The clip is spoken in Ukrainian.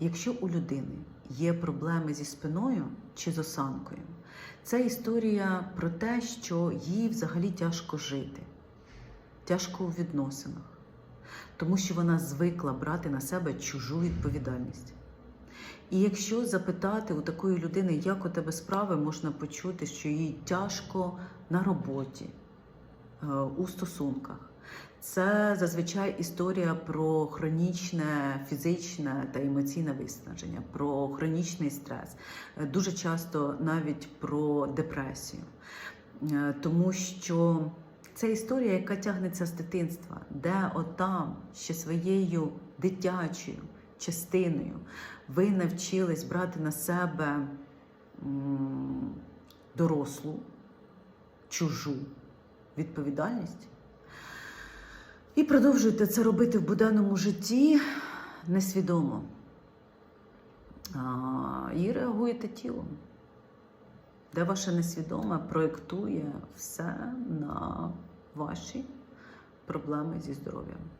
якщо у людини є проблеми зі спиною чи з осанкою, це історія про те, що їй взагалі тяжко жити, тяжко у відносинах, тому що вона звикла брати на себе чужу відповідальність. І якщо запитати у такої людини, як у тебе справи, можна почути, що їй тяжко на роботі, у стосунках. Це зазвичай історія про хронічне фізичне та емоційне виснаження, про хронічний стрес, Е, дуже часто навіть про депресію. Е, Тому що це історія, яка тягнеться з дитинства, де отам ще своєю дитячою частиною ви навчились брати на себе дорослу, чужу відповідальність. І продовжуєте це робити в буденному житті несвідомо. І реагуєте тілом, де ваше несвідоме проєктує все на ваші проблеми зі здоров'ям.